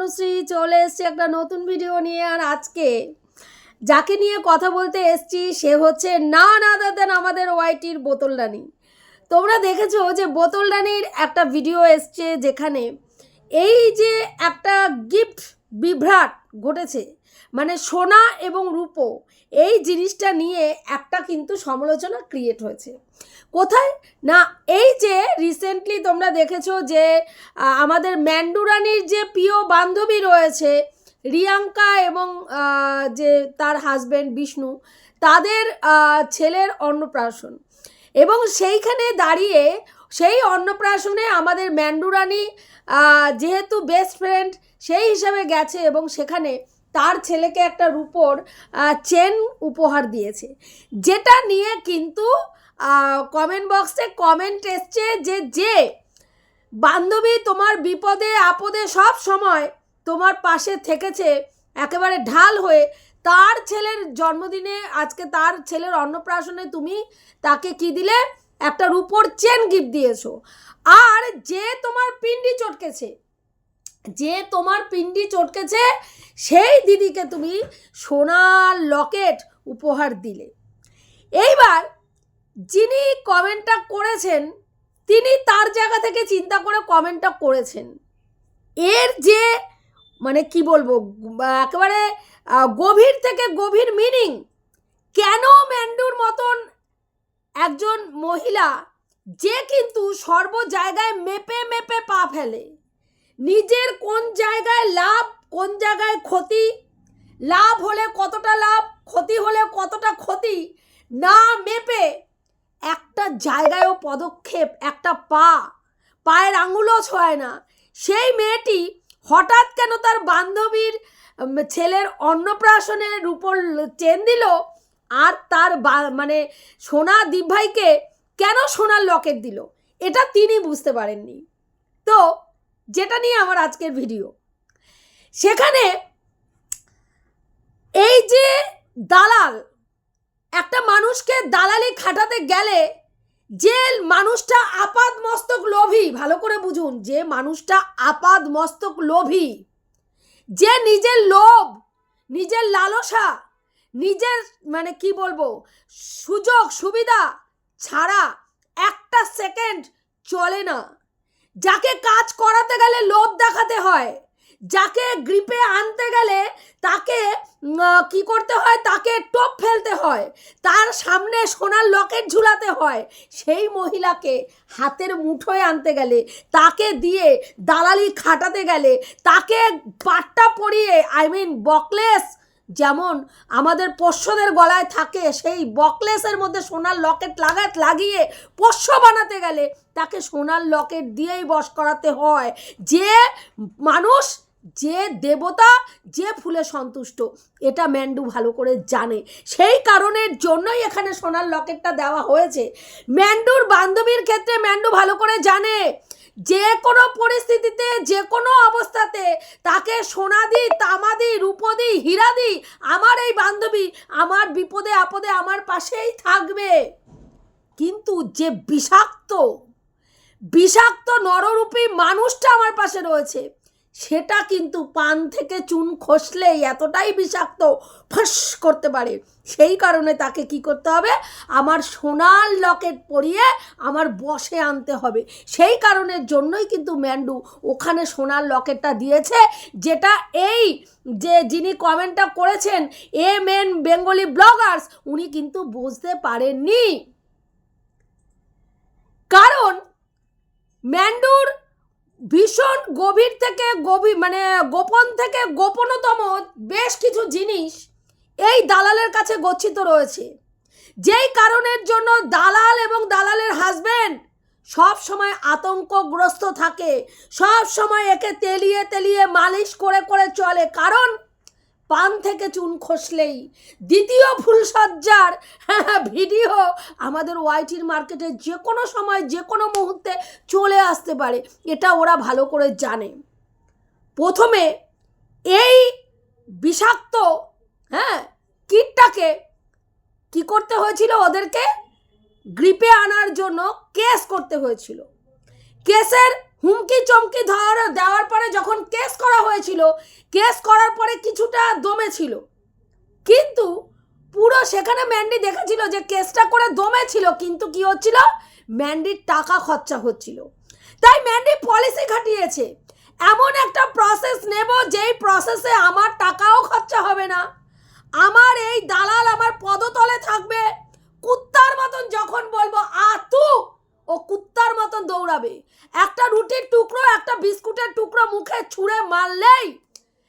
তনুশ্রী চলে এসছি একটা নতুন ভিডিও নিয়ে, আর আজকে যাকে নিয়ে কথা বলতে এসছি, সে হচ্ছে না না দেন আমাদের ওয়াইটির বোতলদানি তোমরা দেখেছ যে বোতলদানির একটা ভিডিও এসছে যেখানে এই যে একটা গিফট বিভ্রাট ঘটেছে মানে সোনা এবং রূপো, এই জিনিসটা নিয়ে একটা কিন্তু সমালোচনা ক্রিয়েট হয়েছে। কোথায়? না, এই যে রিসেন্টলি তোমরা দেখেছ যে আমাদের ম্যান্ডুরানির যে প্রিয় বান্ধবী রয়েছে, রিয়াঙ্কা এবং যে তার হাজব্যান্ড বিষ্ণু, তাদের ছেলের অন্নপ্রাশন। এবং সেইখানে দাঁড়িয়ে, সেই অন্নপ্রাশনে আমাদের ম্যান্ডুরানি যেহেতু বেস্ট ফ্রেন্ড সেই হিসাবে গেছে এবং সেখানে তার ছেলেকে একটা রূপোর চেন উপহার দিয়েছে। যেটা নিয়ে কিন্তু কমেন্ট বক্সে কমেন্ট এসছে যে যে বান্ধবী তোমার বিপদে, আপদে সব সময় তোমার পাশে থেকেছে, একেবারে ঢাল হয়ে তার ছেলের জন্মদিনে, আজকে তার ছেলের অন্নপ্রাশনে তুমি তাকে কি দিলে? একটা রূপোর চেন গিফট দিয়েছ। আর যে তোমার পিন্ডি চটকেছে, যে তোমার পিন্ডি চটকেছে, সেই দিদিকে তুমি সোনার লকেট উপহার দিলে। এইবার যিনি কমেন্টটা করেছেন, তিনি তার জায়গা থেকে চিন্তা করে কমেন্টটা করেছেন। এর যে মানে কি বলব একেবারে গভীর থেকে গভীর মিনিং কেন ম্যান্ডুর মতন একজন মহিলা যে কিন্তু সর্ব জায়গায় মেপে মেপে পা ফেলে? নিজের কোন জায়গায় লাভ, কোন জায়গায় ক্ষতি? লাভ হলে কতটা লাভ, ক্ষতি হলে কতটা ক্ষতি? না মেপে একটা জায়গায়ও পদক্ষেপ, একটা পা, পায়ের আঙুলও ছোঁয় না। সেই মেয়েটি হঠাৎ কেন তার বান্ধবীর ছেলের অন্নপ্রাশনের উপর চেন দিল আর তার মানে সোনা দিভাইকে কেন সোনার লকেট দিল? এটা তিনি বুঝতে পারেননি। তো যেটা নিয়ে আমার আজকের ভিডিও, সেখানে এই যে দালাল একটা মানুষকে দালালি খাটাতে গেলে যে মানুষটা আপাদ মস্তক লোভী। ভালো করে বুঝুন, যে মানুষটা আপাদ মস্তক লোভী, যে নিজের লোভ, নিজের লালসা, নিজের মানে কি বলব, সুযোগ, সুবিধা ছাড়া একটা সেকেন্ড চলে না। যাকে কাজ করাতে গেলে লোভ দেখাতে হয়। যাকে গ্রিপে আনতে গেলে তাকে কি করতে হয়? তাকে টপ ফেলতে হয়। তার সামনে সোনার লকেট ঝুলাতে হয়। সেই মহিলাকে হাতের মুঠোয় আনতে গেলে, তাকে দিয়ে দালালি খাটাতে গেলে, তাকে পাট্টা পরিয়ে আই মিন বকলেস যেমন আমাদের পোষ্যদের গলায় থাকে, সেই বকলেসের মধ্যে সোনার লকেট লাগাত লাগিয়ে পোষ্য বানাতে গেলে, তাকে সোনার লকেট দিয়েই বশ করাতে হয়। যে মানুষ যে দেবতা, যে ফুলে সন্তুষ্ট, এটা ম্যান্ডু ভালো করে জানে। সেই কারণের জন্যই এখানে সোনার লকেটটা দেওয়া হয়েছে। ম্যান্ডুর বান্ধবীর ক্ষেত্রে ম্যান্ডু ভালো করে জানে। যে কোনো পরিস্থিতিতে, যে কোনো অবস্থাতে তাকে সোনা দিই তামা দিই রূপো দিই হীরা দিই আমার এই বান্ধবী আমার বিপদে, আপদে আমার পাশেই থাকবে। কিন্তু যে বিষাক্ত বিষাক্ত নররূপী মানুষটা আমার পাশে রয়েছে সেটা কিন্তু পান থেকে চুন খসলেই এতটাই বিষাক্ত ফস করতে পারে। সেই কারণে তাকে কি করতে হবে? আমার সোনার লকেট পরিয়ে আমার বসে আনতে হবে। সেই কারণের জন্যই কিন্তু ম্যান্ডু ওখানে সোনার লকেটটা দিয়েছে, যেটা এই যে যিনি কমেন্টটা করেছেন, এম এন বেঙ্গলি ব্লগার্স, উনি কিন্তু বুঝতে পারেননি। কারণ ম্যান্ডুর ভীষণ গভীর থেকে গভীর মানে গোপন থেকে গোপনতম বেশ কিছু জিনিস এই দালালের কাছে গচ্ছিত রয়েছে। যেই কারণের জন্য দালাল এবং দালালের হাজব্যান্ড সব সময় আতঙ্কগ্রস্ত থাকে, সব সময় একে তেলিয়ে তেলিয়ে মালিশ করে করে চলে। কারণ পান থেকে চুন খসলেই দ্বিতীয় ফুলসজ্জার ভিডিও আমাদের ওয়াইটির মার্কেটে যে কোনো সময়, যে কোনো মুহূর্তে চলে আসতে পারে। এটা ওরা ভালো করে জানে। প্রথমে এই বিষাক্ত হ্যাঁ কীটটাকে কি করতে হয়েছিল ওদেরকে? গ্রিপে আনার জন্য কেস করতে হয়েছিল। কেসের হুমকি চমকি ধর দেওয়ার পরে যখন কেস করা হয়েছিল, কেস করার পরে কিছুটা দমেছিল কিন্তু পুরো সেখানে ম্যান্ডি দেখেছিল যে কেসটা করে দমেছিল কিন্তু কি হচ্ছিল? ম্যান্ডির টাকা খরচা হচ্ছিল। তাই ম্যান্ডি পলিসি খাটিয়েছে, এমন একটা প্রসেস নেব যেই প্রসেসে আমার টাকাও খরচা হবে না। আমার এই দালাল আমার পদতলে থাকবে। কুত্তার মতন যখন বলব আতু ও কুত্তার মতন দৌড়াবে। একটা রুটির টুকরো, একটা বিস্কুটের টুকরো মুখে ছুঁড়ে মারলেই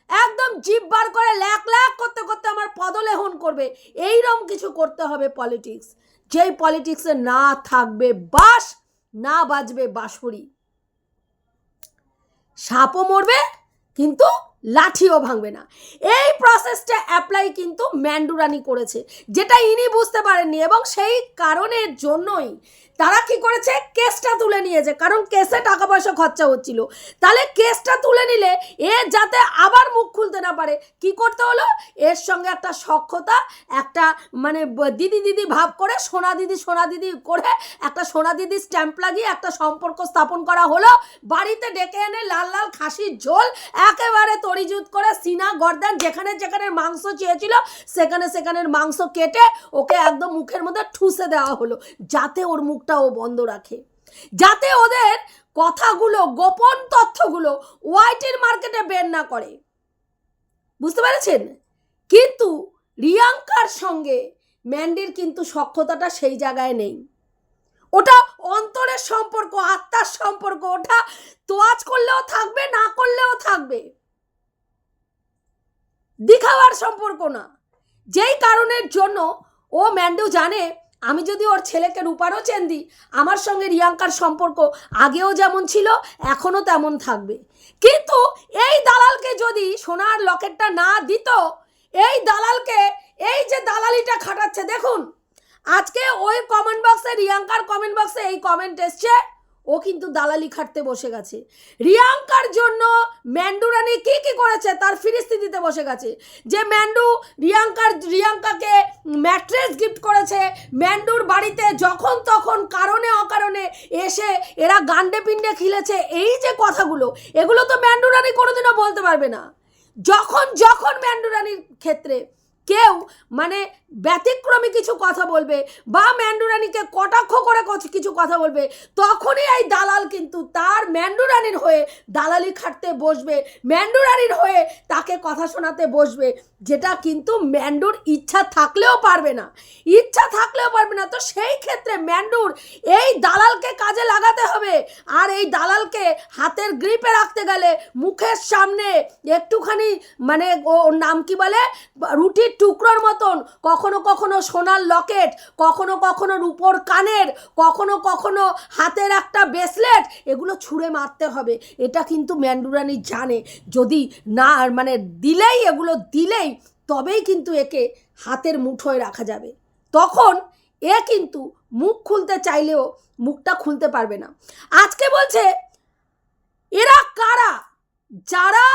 একদম জিভ বার করে ল্যাক ল্যাক করতে করতে আমার পদলেহন করবে। এইরকম কিছু করতে হবে পলিটিক্স। যেই পলিটিক্সে না থাকবে বাস না বাজবে বাঁশরি সাপও মরবে, কিন্তু লাঠিও ভাঙবে না। এই প্রসেসটা অ্যাপ্লাই কিন্তু ম্যান্ডুরানি করেছে, যেটা ইনি বুঝতে পারেননি এবং সেই কারণের জন্যই তারা কি করেছে? কেসটা তুলে নিয়েছে, কারণ কেসে টাকা পয়সা খরচা হচ্ছিল। তাহলে কেসটা তুলে নিলে এ যাতে আবার মুখ খুলতে না পারে, কি করতে হলো? এর সঙ্গে একটা সক্ষতা, একটা মানে দিদি দিদি ভাব করে, সোনা দিদি সোনা দিদি করে, একটা সোনা দিদি স্ট্যাম্প লাগিয়ে একটা সম্পর্ক স্থাপন করা হলো। বাড়িতে ডেকে এনে লাল লাল খাসির ঝোল, একেবারে তরিজুত করে সিনা গর্দান যেখানে যেখানে মাংস চেয়েছিল, সেখানে সেখানের মাংস কেটে ওকে একদম মুখের মধ্যে ঠুসে দেওয়া হলো, যাতে ওর মুখটা ও বন্ধ রাখে। যাতে ওদের কথাগুলো, গোপন তথ্যগুলো ওয়াইটির মার্কেটে বের না করে। বুঝতে পেরেছেন? কিন্তু রিয়াঙ্কার সঙ্গে ম্যান্ডির কিন্তু সক্ষতাটা সেই জায়গায় নেই। ওটা অন্তরের সম্পর্ক, আত্মার সম্পর্ক, ওটা তোয়াজ করলেও থাকবে, না করলেও থাকবে। দিখাওয়ার সম্পর্ক না। যেই কারণের জন্য ও ম্যান্ডু জানে, আমি যদি ওর ছেলেকে রূপারও চেন দিই, আমার সঙ্গে রিয়াঙ্কার সম্পর্ক আগেও যেমন ছিল, এখনও তেমন থাকবে। কিন্তু এই দালালকে যদি সোনার লকেটটা না দিত, এই দালালকে, এই যে দালালিটা খাটাচ্ছে, দেখুন, আজকে ওই কমেন্ট বক্সে রিয়াঙ্কার কমেন্ট বক্সে এই কমেন্ট এসছে ও কিন্তু দালালি খাটতে বসে গেছে। রিয়াঙ্কার জন্য ম্যান্ডু রানী কি কি করেছে তার ফিরিস্তি দিতে বসে গেছে। যে ম্যান্ডু রিয়াঙ্কার, রিয়াঙ্কাকে ম্যাট্রেস গিফট করেছে, ম্যান্ডুর বাড়িতে যখন তখন কারণে অকারণে এসে এরা গান্ডে পিণ্ডে খিলেছে, এই যে কথাগুলো, এগুলো তো ম্যান্ডু রানী কোনোদিনও বলতে পারবে না। যখন যখন ম্যান্ডু রানীর ক্ষেত্রে কেউ মানে ব্যতিক্রমী কিছু কথা বলবে বা ম্যান্ডুরানিকে কটাক্ষ করে কছ- কথা বলবে, তখনই এই দালাল কিন্তু তার ম্যান্ডুরানির হয়ে দালালি খাটতে বসবে, ম্যান্ডুরানির হয়ে তাকে কথা শোনাতে বসবে, যেটা কিন্তু ম্যান্ডুর ইচ্ছা থাকলেও পারবে না। ইচ্ছা থাকলেও পারবে না, তো সেই ক্ষেত্রে ম্যান্ডুর এই দালালকে কাজে লাগাতে হবে। আর এই দালালকে হাতের গ্রিপে রাখতে গেলে মুখের সামনে একটুখানি মানে ও- নাম কি বলে? টুকরোর মতন, কখনো কখনো সোনার লকেট, কখনো কখনো রূপোর কানের, কখনো কখনো হাতের একটা ব্রেসলেট, এগুলো ছুঁড়ে মারতে হবে। এটা কিন্তু ম্যান্ডুরানি জানে। যদি না মানে দিলেই, এগুলো দিলেই, তবেই কিন্তু একে হাতের মুঠোয় রাখা যাবে। তখন এ কিন্তু মুখ খুলতে চাইলেও মুখটা খুলতে পারবে না। আজকে বলছে, এরা কারা? যারা,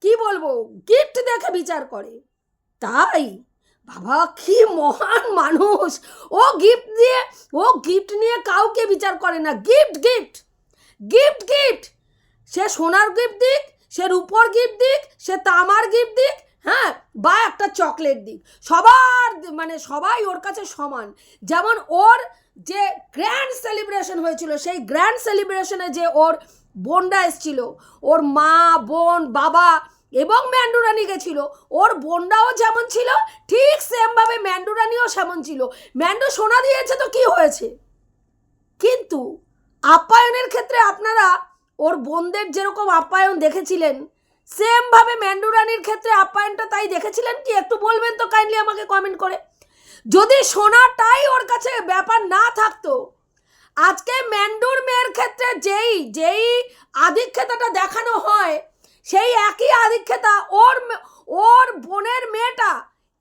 কি বলব গিফট দেখে বিচার করে। তাই? বাবা, কি মহান মানুষ। ও গিফট দিয়ে, ও গিফট নিয়ে কাউকে বিচার করে না। গিফট গিফট গিফট গিফট সে সোনার গিফট দিক, সে রূপোর গিফট দিক, সে তামার গিফট দিক হ্যাঁ বা একটা চকলেট দিক। সবার মানে সবাই ওর কাছে সমান। যেমন ওর যে গ্র্যান্ড সেলিব্রেশন হয়েছিল, সেই গ্র্যান্ড সেলিব্রেশনে যে ওর বোনরা এসেছিল, ওর মা, বোন, বাবা এবং ম্যান্ডুরানি গেছিল। ওর বোনরাও যেমন ছিল, ঠিক সেমভাবে ম্যান্ডুরানিও সেমন ছিল। ম্যান্ডু সোনা দিয়েছে তো কি হয়েছে? কিন্তু আপ্যায়নের ক্ষেত্রে আপনারা ওর বোনদের যেরকম আপ্যায়ন দেখেছিলেন, সেমভাবে ম্যান্ডুরানির ক্ষেত্রে আপ্যায়নটা তাই দেখেছিলেন কি? একটু বলবেন তো কাইন্ডলি আমাকে কমেন্ট করে। যদি সোনাটাই ওর কাছে ব্যাপার না থাকতো, আজকে ম্যান্ডুর মেয়ের ক্ষেত্রে যেই যেই আধিক্ষেতাটা দেখানো হয় সেই একই আধিক্ষেতা ওর ওর বোনের মেয়েটা,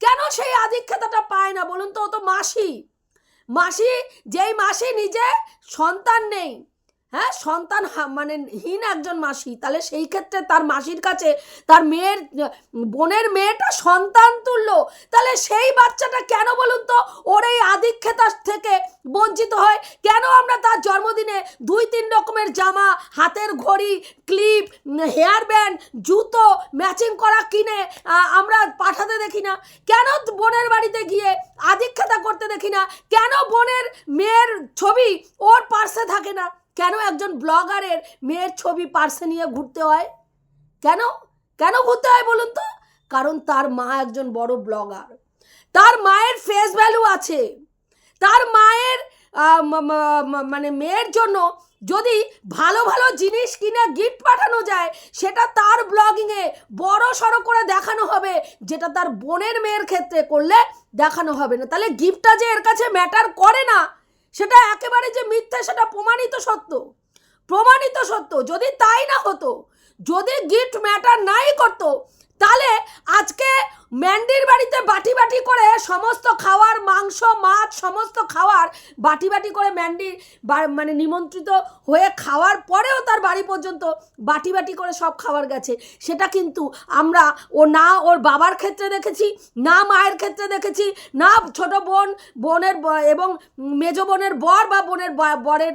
কেন সেই আধিক্ষেতাটা পায় না বলুন তো? ও তো মাসি। মাসি, যেই মাসি নিজে সন্তান নেই হ্যাঁ সন্তান মানে হীন একজন মাসি, তাহলে সেই ক্ষেত্রে তার মাসির কাছে তার মেয়ের, বোনের মেয়েটা সন্তান তুললো তাহলে সেই বাচ্চাটা কেন বলুন তো? ওর এই আধিক্ষেতার থেকে বঞ্চিত হয়। কেন আমরা তার জন্মদিনে দুই, তিন রকমের জামা, হাতের ঘড়ি, ক্লিপ, হেয়ার ব্যান্ড, জুতো, ম্যাচিং করা কিনে আমরা পাঠাতে দেখি না? কেন বোনের বাড়িতে গিয়ে আধিক্ষেতা করতে দেখি না? কেন বোনের মেয়ের ছবি ওর পার্সে থাকে না? কেন একজন ব্লগারের মেয়ের ছবি পার্সে নিয়ে ঘুরতে হয়? কেন? কেন ঘুরতে হয় বলুন তো? কারণ তার মা একজন বড় ব্লগার। তার মায়ের ফেস ভ্যালু আছে। তার মায়ের মানে মেয়ের জন্য যদি ভালো ভালো জিনিস কিনে গিফট পাঠানো যায়, সেটা তার ব্লগিংয়ে বড় সড়ো করে দেখানো হবে, যেটা তার বোনের মেয়ের ক্ষেত্রে করলে দেখানো হবে না। তাহলে গিফটটা যে এর কাছে ম্যাটার করে না সেটা একেবারে যে মিথ্যা, সেটা প্রমাণিত সত্য। প্রমাণিত সত্য। যদি তাই না হতো, যদি গিফট ম্যাটার নাই করতো তাহলে আজকে ম্যান্ডির বাড়িতে বাটি বাটি করে সমস্ত খাওয়ার মাংস, মাছ, সমস্ত খাওয়ার বাটি বাটি করে ম্যান্ডির বা- মানে নিমন্ত্রিত হয়ে খাওয়ার পরেও তার বাড়ি পর্যন্ত বাটি বাটি করে সব খাবার গেছে। সেটা কিন্তু আমরা ও না ওর বাবার ক্ষেত্রে দেখেছি, না মায়ের ক্ষেত্রে দেখেছি, না ছোট বোন, বোনের এবং মেজ বোনের বর বা বোনের বরের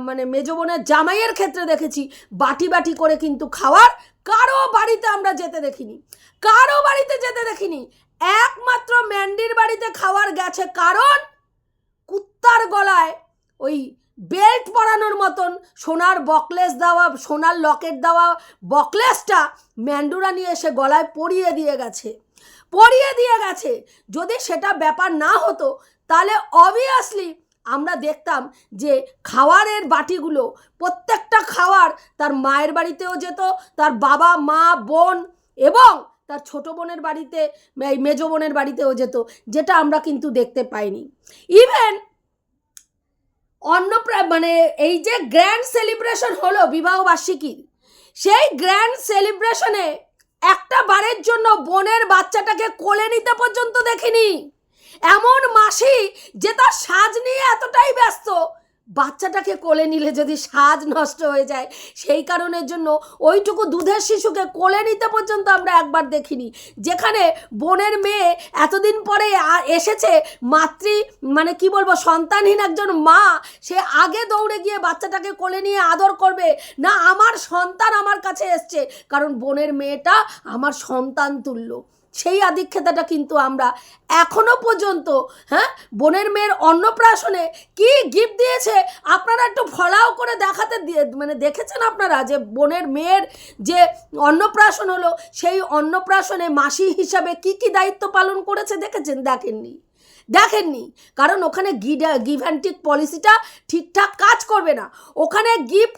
মানে মেজ বোনের জামাইয়ের ক্ষেত্রে দেখেছি, বাটি বাটি করে কিন্তু খাওয়ার কারও বাড়িতে আমরা যেতে দেখিনি। কারও বাড়িতে যেতে দেখিনি। একমাত্র ম্যান্ডির বাড়িতে খাওয়ার গেছে কারণ কুত্তার গলায় ওই বেল্ট পরানোর মতন সোনার বকলেস দেওয়া, সোনার লকেট দেওয়া বকলেসটা ম্যান্ডুরা নিয়ে এসে গলায় পরিয়ে দিয়ে গেছে। পরিয়ে দিয়ে গেছে। যদি সেটা ব্যাপার না হতো, তাহলে অবভিয়াসলি আমরা দেখতাম যে খাওয়ারের বাটিগুলো প্রত্যেকটা খাওয়ার তার মায়ের বাড়িতেও যেত, তার বাবা, মা, বোন এবং তার ছোট বোনের বাড়িতে মেজ বোনের বাড়িতেও যেত, যেটা আমরা কিন্তু দেখতে পাইনি। ইভেন অন্য মানে এই যে গ্র্যান্ড সেলিব্রেশন হলো বিবাহবার্ষিকীর সেই গ্র্যান্ড সেলিব্রেশনে একটা বারের জন্য বোনের বাচ্চাটাকে কোলে নিতে পর্যন্ত দেখিনি। এমন মাসি যে তার সাজ নিয়ে এতটাই ব্যস্ত। বাচ্চাটাকে কোলে নিলে যদি সাজ নষ্ট হয়ে যায়, সেই কারণের জন্য ওইটুকু দুধের শিশুকে কোলে নিতে পর্যন্ত আমরা একবার দেখিনি। যেখানে বোনের মেয়ে এতদিন পরে এসেছে, মাতৃ মানে কি বলব, সন্তানহীন একজন মা, সে আগে দৌড়ে গিয়ে বাচ্চাটাকে কোলে নিয়ে আদর করবে, না আমার সন্তান আমার কাছে এসছে। কারণ বোনের মেয়েটা আমার সন্তান তুল্য। সেই আধিক্ষেতাটা কিন্তু আমরা এখনও পর্যন্ত হ্যাঁ? বোনের মেয়ের অন্নপ্রাশনে কি গিফট দিয়েছে আপনারা একটু ফলাও করে দেখাতে দিয়ে মানে দেখেছেন আপনারা যে বোনের মেয়ের যে অন্নপ্রাশন হলো, সেই অন্নপ্রাশনে মাসি হিসাবে কি কি দায়িত্ব পালন করেছে দেখেছেন? দেখেননি। দেখেননি। কারণ ওখানে গিভ অ্যান্ড পলিসিটা ঠিকঠাক কাজ করবে না। ওখানে গিফট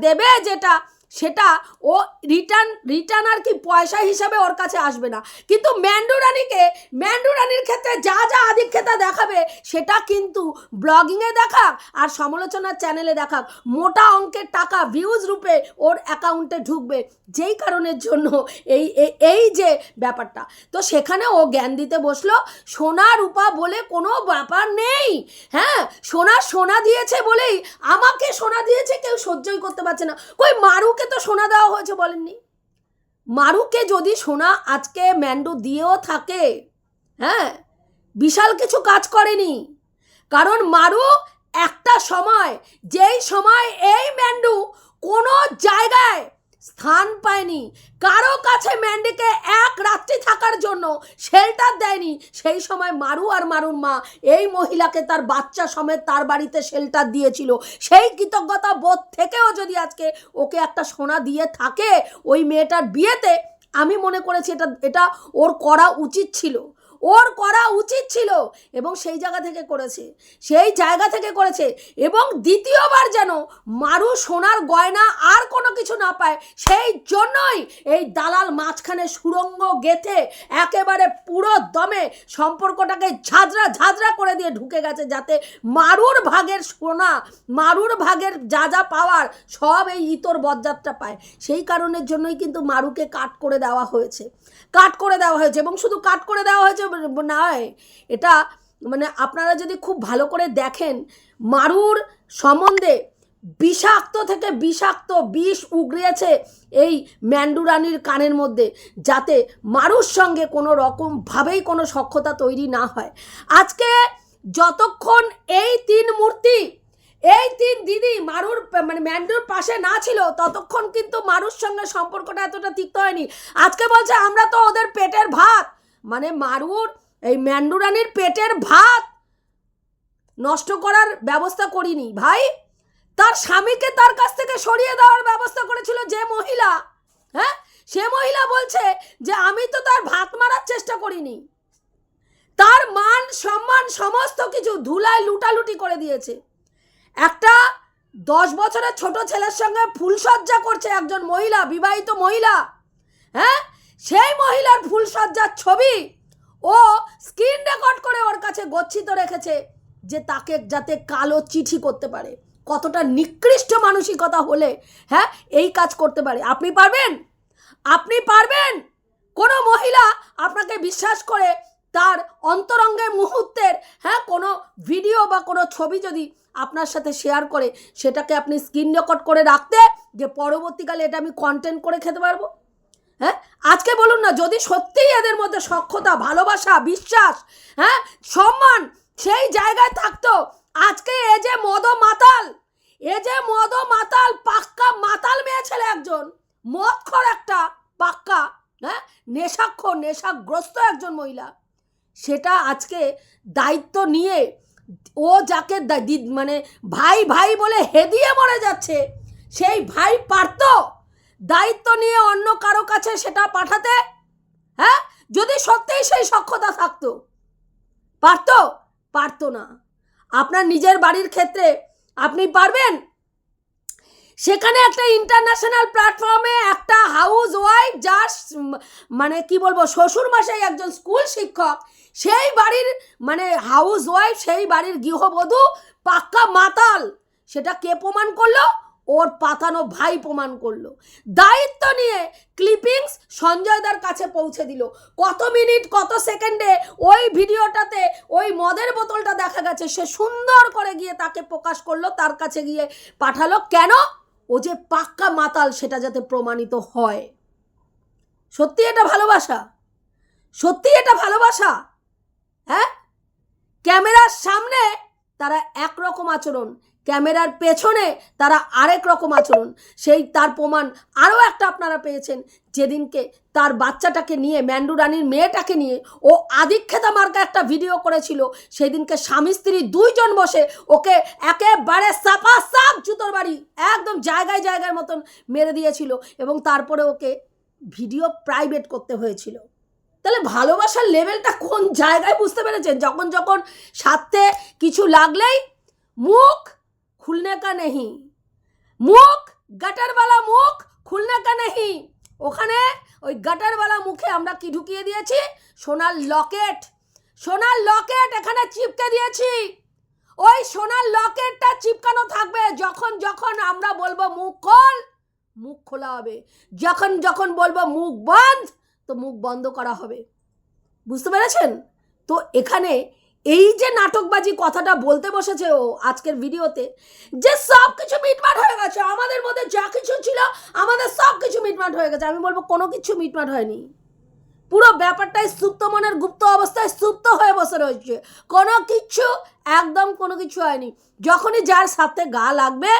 দেবে যেটা সেটা ও রিটার্ন রিটার্ন আর কি পয়সা হিসাবে ওর কাছে আসবে না। কিন্তু ম্যান্ডু রানীকে, ম্যান্ডু রানীর ক্ষেত্রে যা যা আধিক্ষেতা দেখাবে, সেটা কিন্তু ব্লগিংয়ে দেখাক আর সমালোচনার চ্যানেলে দেখাক। মোটা অঙ্কের টাকা ভিউজ রূপে ওর অ্যাকাউন্টে ঢুকবে, যেই কারণের জন্য এই- এই যে ব্যাপারটা। তো সেখানে ও জ্ঞান দিতে বসল, সোনা, রূপা বলে কোনো ব্যাপার নেই। হ্যাঁ সোনা সোনা দিয়েছে বলেই আমাকে সোনা দিয়েছে, কেউ সহ্যই করতে পারছে না। কই মারুকে তো সোনা দেওয়া হয়েছে বলেননি। মারুকে যদি সোনা আজকে ম্যান্ডো দিয়েও থাকে হ্যাঁ বিশাল কিছু কাজ করেনি। কারণ মারু একটা সময়, যেই সময় এই ম্যান্ডু কোনো জায়গায় স্থান পায়নি, কারও কাছে ম্যান্ডিকে এক রাত্রি থাকার জন্য শেল্টার দেয়নি। সেই সময় মারু আর মারুর মা এই মহিলাকে তার বাচ্চা সমেত তার বাড়িতে শেল্টার দিয়েছিল। সেই কৃতজ্ঞতা বোধ থেকেও যদি আজকে ওকে একটা সোনা দিয়ে থাকে ওই মেয়েটার বিয়েতে, আমি মনে করেছি এটা এটা ওর করা উচিত ছিল। ওর করা উচিত ছিল এবং সেই জায়গা থেকে করেছে। সেই জায়গা থেকে করেছে এবং দ্বিতীয়বার যেন মারু সোনার গয়না আর কোনো কিছু না পায়, সেই জন্যই এই দালাল মাঝখানে সুরঙ্গ গেথে একেবারে পুরো দমে সম্পর্কটাকে ঝাঁঝরা ঝাঁঝরা করে দিয়ে ঢুকে গেছে যাতে মারুর ভাগের সোনা, মারুর ভাগের যা যা পাওয়ার সব এই ইতর বজ্জাতটা পায়। সেই কারণের জন্যই কিন্তু মারুকে কাট করে দেওয়া হয়েছে। কাট করে দেওয়া হয়েছে এবং শুধু কাট করে দেওয়া হয়েছে নয়। এটা মানে আপনারা যদি খুব ভালো করে দেখেন, মারুর সম্বন্ধে বিষাক্ত থেকে বিষাক্ত বিষ উগড়িয়েছে এই ম্যান্ডুরানির কানের মধ্যে, যাতে মারুর সঙ্গে কোনো রকমভাবেই কোনো সক্ষতা তৈরি না হয়। আজকে যতক্ষণ এই তিন মূর্তি, এই তিন দিদি মারুর মানে ম্যান্ডুর পাশে না ছিল, ততক্ষণ কিন্তু মারুর সঙ্গে সম্পর্কটা এতটা তিক্ত হয়নি। আজকে বলছে, আমরা তো ওদের পেটের ভাত। মানে মারুর এই ম্যান্ডুরানির পেটের ভাত নষ্ট করার ব্যবস্থা করিনি। ভাই, তার স্বামীকে তার কাছ থেকে সরিয়ে দেওয়ার ব্যবস্থা করেছিল যে মহিলা হ্যাঁ? সে মহিলা বলছে যে আমি তো তার ভাত মারার চেষ্টা করিনি। তার মান, সম্মান, সমস্ত কিছু ধুলায় লুটালুটি করে দিয়েছে। একটা দশ বছরের ছোট ছেলের সঙ্গে ফুলসজ্জা করছে একজন মহিলা, বিবাহিত মহিলা হ্যাঁ? সেই মহিলার ভুল ফুলসজ্জার ছবি। ও স্ক্রিন রেকর্ড করে ওর কাছে গচ্ছিত রেখেছে যে তাকে যাতে কালো চিঠি করতে পারে। কতটা নিকৃষ্ট মানসিকতা হলে হ্যাঁ এই কাজ করতে পারে। আপনি পারবেন? আপনি পারবেন? কোনো মহিলা আপনাকে বিশ্বাস করে তার অন্তরঙ্গের মুহূর্তের হ্যাঁ কোনো ভিডিও বা কোনো ছবি যদি আপনার সাথে শেয়ার করে, সেটাকে আপনি স্ক্রিন রেকর্ড করে রাখতে যে পরবর্তীকালে এটা আমি কন্টেন্ট করে খেতে পারব? হ্যাঁ? আজকে বলুন না, যদি সত্যিই এদের মধ্যে সক্ষতা, ভালোবাসা, বিশ্বাস হ্যাঁ সম্মান সেই জায়গায় থাকতো, আজকে এ যে মদ মাতাল এ যে মদ মাতাল পাক্কা মাতাল মেয়ে ছেলে একজন, মদখর একটা পাক্কা হ্যাঁ নেশাক্ষর নেশাগ্রস্ত একজন মহিলা, সেটা আজকে দায়িত্ব নিয়ে ও যাকে মানে ভাই ভাই বলে হেদিয়ে মরে যাচ্ছে, সেই ভাই পারতো দায়িত্ব নিয়ে অন্য কারও কাছে সেটা পাঠাতে? হ্যাঁ? যদি সত্যিই সেই সক্ষতা থাকতো। পারতো? পারতো না। আপনার নিজের বাড়ির ক্ষেত্রে আপনি পারবেন? সেখানে একটা ইন্টারন্যাশনাল প্ল্যাটফর্মে একটা হাউস ওয়াইফ যার মানে কি বলব, শ্বশুর মশাই একজন স্কুল শিক্ষক, সেই বাড়ির মানে হাউস ওয়াইফ সেই বাড়ির গৃহবধূ পাক্কা মাতাল। সেটা কে প্রমাণ করল? ওর পাতানো ভাই প্রমাণ করল। দায়িত্ব নিয়ে ক্লিপিংস সঞ্জয়দার কাছে পৌঁছে দিল। কত মিনিট, কত সেকেন্ডে ওই ভিডিওটাতে ওই মদের বোতলটা দেখা গেছে। সে সুন্দর করে গিয়ে তাকে প্রকাশ করল, তার কাছে গিয়ে পাঠালো। কেন? ও যে পাক্কা মাতাল, সেটা যাতে প্রমাণিত হয়। সত্যি এটা ভালোবাসা? সত্যি এটা ভালোবাসা? হ্যাঁ? ক্যামেরার সামনে তারা একরকম আচরণ। ক্যামেরার পেছনে তারা আরেক রকম আচরণ। সেই তার প্রমাণ আরও একটা আপনারা পেয়েছেন, যেদিনকে তার বাচ্চাটাকে নিয়ে, ম্যান্ডু রানীর মেয়েটাকে নিয়ে ও আদিক্ষেতা মার্কা একটা ভিডিও করেছিল। সেদিনকে স্বামী স্ত্রী দুইজন বসে ওকে একেবারে সাপা সাপ জুতোর বাড়ি, একদম জায়গায় জায়গার মতন মেরে দিয়েছিল এবং তারপরে ওকে ভিডিও প্রাইভেট করতে হয়েছিল। তাহলে ভালোবাসার লেভেলটা কোন জায়গায় বুঝতে পেরেছেন? যখন যখন সাথে কিছু লাগলেই মুখ খুলনে কা নেহি মুখ গাটারওয়ালা মুখ খুলনে কা নেহি ওখানে ওই গাটারওয়ালা মুখে আমরা কি ঢুকিয়ে দিয়েছি সোনার লকেট সোনার লকেট এখানে চিপকে দিয়েছি ওই সোনার লকেটটা চিপকানো থাকবে যখন যখন আমরা বলব মুখ খোল মুখ খোলা হবে যখন যখন বলব মুখ বন্ধ তো মুখ বন্ধ করা হবে বুঝতে পেরেছেন তো এখানে এই যে নাটকবাজি কথাটা বলতে বসেছে ও আজকের ভিডিওতে, যে সব কিছু মিটমাট হয়ে গেছে, আমাদের মধ্যে যা কিছু ছিল, আমাদের সব কিছু মিটমাট হয়ে গেছে। আমি বলব কোনো কিছু মিটমাট হয়নি। পুরো ব্যাপারটাই সুপ্ত মনের গুপ্ত অবস্থায় সুপ্ত হয়ে বসে রয়েছে। কোনো কিছু, একদম কোনো কিছু হয়নি। যখনই যার সাথে গা লাগবে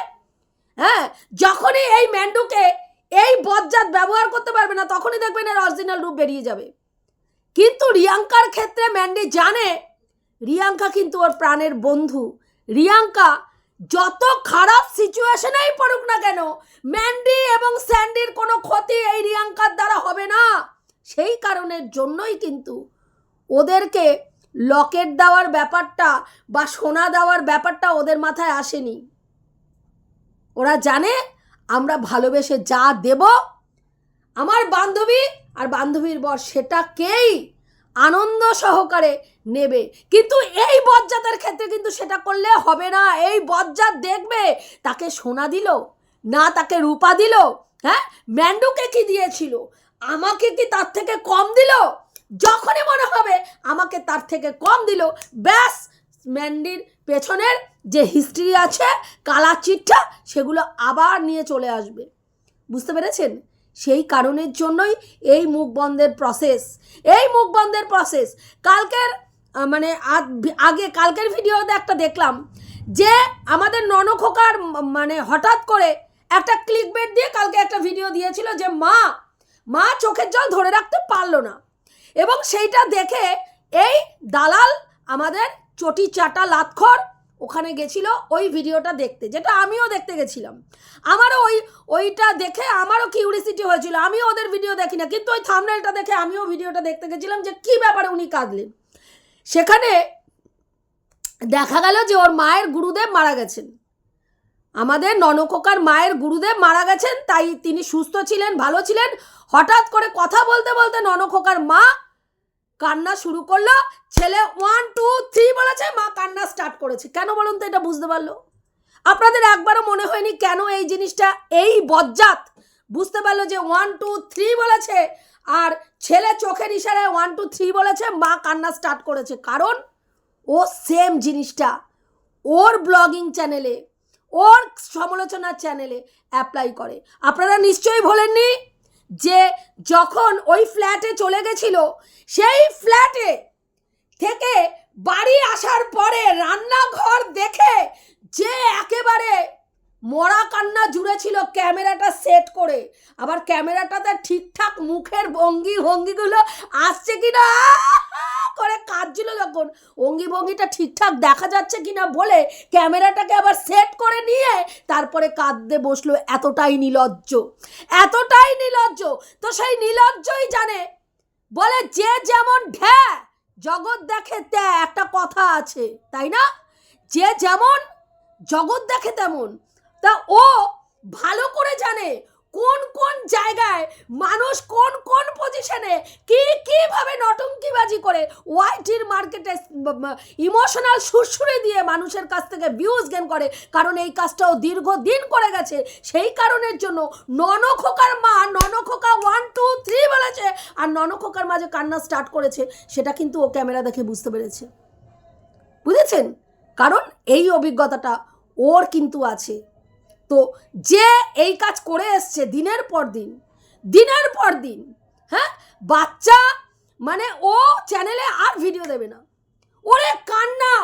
হ্যাঁ যখনই এই ম্যান্ডুকে এই বজ্জাত ব্যবহার করতে পারবে না, তখনই দেখবেন এর অরিজিনাল রূপ বেরিয়ে যাবে। কিন্তু রিয়াঙ্কার ক্ষেত্রে ম্যান্ডি জানে রিয়াঙ্কা কিন্তু ওর প্রাণের বন্ধু। রিয়াঙ্কা যত খারাপ সিচুয়েশনেই পড়ুক না কেন ম্যান্ডি এবং স্যান্ডির কোনো ক্ষতি এই রিয়াঙ্কার দ্বারা হবে না। সেই কারণের জন্যই কিন্তু ওদেরকে লকেট দেওয়ার ব্যাপারটা বা সোনা দেওয়ার ব্যাপারটা ওদের মাথায় আসেনি। ওরা জানে, আমরা ভালোবেসে যা দেব, আমার বান্ধবী আর বান্ধবীর বর সেটাকেই আনন্দ সহকারে নেবে। কিন্তু এই বজ্জাতের ক্ষেত্রে কিন্তু সেটা করলে হবে না। এই বজ্জাত দেখবে, তাকে সোনা দিল, না তাকে রূপা দিল হ্যাঁ? ম্যান্ডুকে কি দিয়েছিল? আমাকে কি তার থেকে কম দিল? যখনই মনে হবে আমাকে তার থেকে কম দিল, ব্যাস, ম্যান্ডির পেছনের যে হিস্ট্রি আছে কালা চিটটা সেগুলো আবার নিয়ে চলে আসবে। বুঝতে পেরেছেন? সেই কারণের জন্যই এই মুখ বন্ধের প্রসেস এই মুখ বন্ধের প্রসেস কালকের মানে আগে কালকের ভিডিওতে একটা দেখলাম যে আমাদের ননখোকার মানে হঠাৎ করে একটা ক্লিক বেট দিয়ে কালকে একটা ভিডিও দিয়েছিল যে মা মা চোখের জল ধরে রাখতে পারল না। এবং সেইটা দেখে এই দালাল আমাদের চটি চাটা লাতখর ওখানে গেছিল ওই ভিডিওটা দেখতে, যেটা আমিও দেখতে গেছিলাম। আমারও ওই, ওইটা দেখে আমারও কিউরিসিটি হয়েছিল। আমিও ওদের ভিডিও দেখি না কিন্তু ওই থামনেলটা দেখে আমিও ভিডিওটা দেখতে গেছিলাম যে কী ব্যাপারে উনি কাঁদলেন। সেখানে দেখা গেল যে ওর মায়ের গুরুদেব মারা গেছেন। আমাদের ননকোকার মায়ের গুরুদেব মারা গেছেন, তাই তিনি সুস্থ ছিলেন, ভালো ছিলেন। হঠাৎ করে কথা বলতে বলতে ননখোকার মা কান্না শুরু করল। ছেলে ওয়ান টু থ্রি বলেছে, মা কান্না স্টার্ট করেছে। কেন বলুন তো এটা বুঝতে পারল? আপনাদের একবারও মনে হয়নি কেন এই জিনিসটা? এই বজ্জাত। বুঝতে পারল যে ওয়ান টু থ্রি বলেছে, আর ছেলে চোখের ইশারায় ওয়ান টু থ্রি বলেছে, মা কান্না স্টার্ট করেছে। কারণ ও সেম জিনিসটা। ওর ব্লগিং চ্যানেলে ওর সমালোচনার চ্যানেলে অ্যাপ্লাই করে। আপনারা নিশ্চয়ই ভোলেননি? যে যখন ওই ফ্ল্যাটে চলে গেছিল, সেই ফ্ল্যাটে থেকে বাড়ি আসার পরে রান্নাঘর দেখে যে একেবারে মরা কান্না জুড়ে ছিল ক্যামেরাটা সেট করে। আবার ক্যামেরাটাতে ঠিকঠাক মুখের ভঙ্গি ভঙ্গিগুলো আসছে কি কিনা? করে কাঁদছিল যখন। অঙ্গি ভঙ্গিটা ঠিকঠাক দেখা যাচ্ছে কিনা বলে ক্যামেরাটাকে আবার সেট করে নিয়ে তারপরে কাঁদতে বসল এতটাই নিলজ্জ। এতটাই নিলজ্জ। তো সেই নিলজ্জই জানে। বলে, যে যেমন ঢ্যা, জগৎ দেখে ত্যা একটা কথা আছে। তাই না? যে যেমন, জগৎ দেখে তেমন। তা ও ভালো করে জানে কোন কোন জায়গায় মানুষ কোন কোন পজিশনে কি কীভাবে নটঙ্কিবাজি করে ওয়াইটির মার্কেটে ইমোশনাল সুরসুরে দিয়ে মানুষের কাছ থেকে ভিউজ গেন করে। কারণ এই কাজটাও দীর্ঘদিন করে গেছে। সেই কারণের জন্য ননখোকার মা, ননখোকা ওয়ান টু থ্রি বলেছে। আর ননখোকার মাঝে কান্না স্টার্ট করেছে, সেটা কিন্তু ও ক্যামেরা দেখে বুঝতে পেরেছে। বুঝেছেন? কারণ এই অভিজ্ঞতাটা ওর কিন্তু আছে। তো যে এই কাজ করে এসছে দিনের পর দিন, দিনের পর দিন হ্যাঁ? বাচ্চা মানে ও চ্যানেলে আর ভিডিও দেবে না। ওরে কান্না!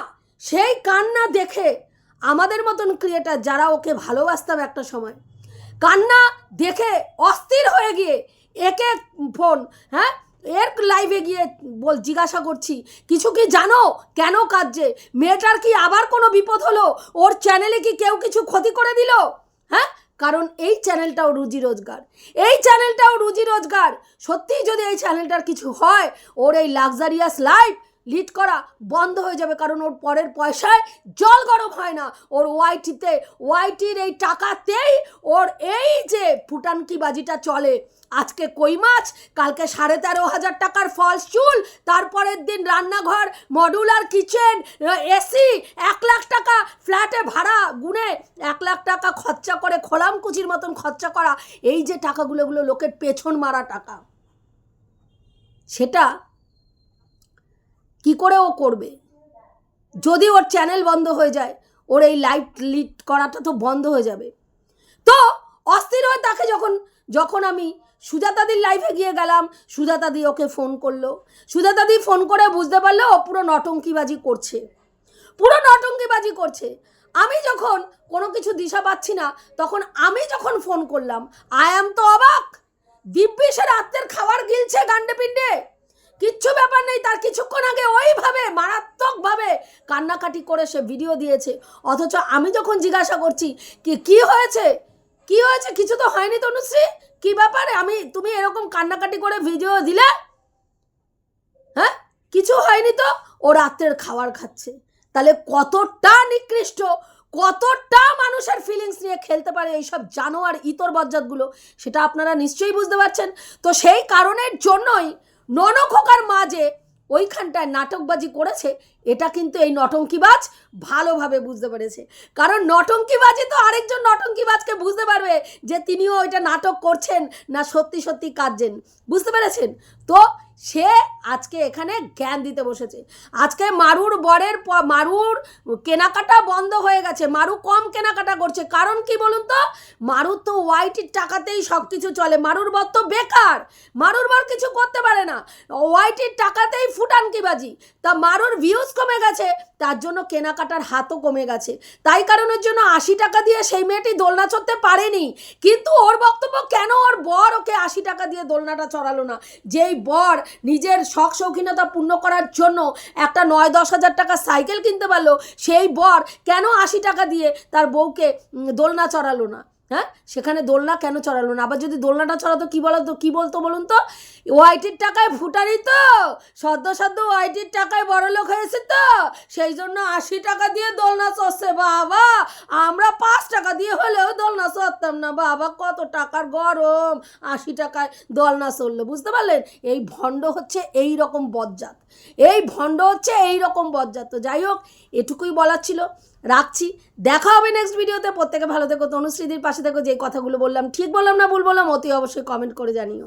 সেই কান্না দেখে আমাদের মতন ক্রিয়েটার যারা ওকে ভালোবাসতাম একটা সময়, কান্না দেখে অস্থির হয়ে গিয়ে একে ফোন হ্যাঁ? এর লাইভে গিয়ে বল জিজ্ঞাসা করছি, কিছু কি জানো? কেন কাঁদছে? মেয়েটার কি আবার কোনো বিপদ হলো? ওর চ্যানেলে কি কেউ কিছু ক্ষতি করে দিল? হ্যাঁ? কারণ এই চ্যানেলটাও রুজি রোজগার। এই চ্যানেলটাও রুজি রোজগার। সত্যিই যদি এই চ্যানেলটার কিছু হয়, ওর এই লাক্সারিয়াস লাইফ লিড করা বন্ধ হয়ে যাবে কারণ ওর পরের পয়সায় জল গরম হয় না। ওর ওয়াইটিতে, ওয়াইটির এই টাকাতেই ওর এই যে ফুটানকি বাজিটা চলে। আজকে কই মাছ? কালকে সাড়ে তেরো হাজার টাকার ফলস চুল, তারপরের দিন রান্নাঘর, মডুলার কিচেন, এসি, এক লাখ টাকা ফ্ল্যাটে ভাড়া, গুনে এক লাখ টাকা খরচা করে খোলামকুচির মতন খরচা করা। এই যে টাকাগুলোগুলো লোকের পেছন মারা টাকা। সেটা কি করে ও করবে? যদি ওর চ্যানেল বন্ধ হয়ে যায়, ওর এই লাইভ লিড করাটা তো বন্ধ হয়ে যাবে। তো অস্থির হয়ে তাকে যখন যখন আমি সুজাতাদির লাইভে গিয়ে গেলাম, সুজাতাদি ওকে ফোন করল। সুজাতাদি ফোন করে বুঝতে পারল ও পুরো নটঙ্কিবাজি করছে। পুরো নটঙ্কিবাজি করছে। আমি যখন কোনো কিছু দিশা পাচ্ছি না, তখন আমি যখন ফোন করলাম আয়াম তো অবাক! দিব্যি সে রাত্রের খাবার গিলছে গান্ডে পিণ্ডে কিচ্ছু ব্যাপার নেই, তার কিছুক্ষণ আগে ওইভাবে, মারাত্মকভাবে কান্নাকাটি করে সে ভিডিও দিয়েছে। অথচ আমি যখন জিজ্ঞাসা করছি, কি কি হয়েছে? কি হয়েছে? কিছু তো হয়নি তনুশ্রী? কি ব্যাপারে? আমি, তুমি এরকম কান্নাকাটি করে ভিডিও দিলে? হ্যাঁ? কিছু হয়নি তো? ও রাত্রের খাবার খাচ্ছে। তাহলে কতটা নিকৃষ্ট, কতটা মানুষের ফিলিংস নিয়ে খেলতে পারে এইসব জানোয়ার ইতর বজ্জাতগুলো, সেটা আপনারা নিশ্চয়ই বুঝতে পারছেন। তো সেই কারণের জন্যই ননখোকার মা যে ওইখানটায় নাটকবাজি করেছে, এটা কিন্তু এই নটঙ্কিবাজ ভালোভাবে বুঝতে পেরেছে। কারণ নটঙ্কিবাজি তো আরেকজন নটঙ্কিবাজকে বুঝতে পারবে যে তিনিও ওইটা নাটক করছেন না সত্যি সত্যি কাঁদছেন। বুঝতে পেরেছেন? তো সে আজকে এখানে জ্ঞান দিতে বসেছে। আজকে মারুর বরের মারুর কেনাকাটা বন্ধ হয়ে গেছে। মারু কম কেনাকাটা করছে। কারণ কি বলুন তো? মারুর তো ওয়াইটির টাকাতেই সব কিছু চলে। মারুর বর তো বেকার। মারুর বর কিছু করতে পারে না। ওয়াইটির টাকাতেই ফুটানকিবাজি। তা মারুর ভিউজ কমে গেছে। তার জন্য কেনাকাটার হাতও কমে গেছে। তাই কারণের জন্য আশি টাকা দিয়ে সেই মেয়েটি দোলনা চড়তে পারেনি। কিন্তু ওর বক্তব্য আশি টাকা দিয়ে দোলনাটা চড়ালো না। যেই বর নিজের শখ শৌখিনতা পূর্ণ করার জন্য একটা নয় দশ হাজার টাকা সাইকেল কিনতে পারল, সেই বর কেন আশি টাকা দিয়ে তার বউকে দোলনা চড়ালো না? হ্যাঁ? সেখানে দোলনা কেন চড়ালো না? আবার যদি দোলনাটা চড়াতো, কী বলতো কী বলতো বলুন তো? ওয়াইটির টাকায় ফুটানি তো? সদ্য সদ্য ওয়াইটির টাকায় বড় লোক হয়েছে তো? সেই জন্য আশি টাকা দিয়ে দোলনা চড়ছে বাবা। আমরা পাঁচ টাকা দিয়ে হলেও দোলনা চড়তাম না বাবা। কত টাকার গরম। আশি টাকায় দোলনা চলল বুঝতে পারলেন? এই ভণ্ড হচ্ছে এই রকম বজ্জাত। এই ভণ্ড হচ্ছে এই রকম বজ্জাত। তো যাই হোক, এটুকুই বলার ছিল। রাখছি। দেখা হবে নেক্সট ভিডিওতে প্রত্যেকে ভালো থেকো। তনুশ্রীদির পাশে থেকো। যে কথাগুলো বললাম, ঠিক বললাম না, ভুল বললাম, অতি অবশ্যই কমেন্ট করে জানিও।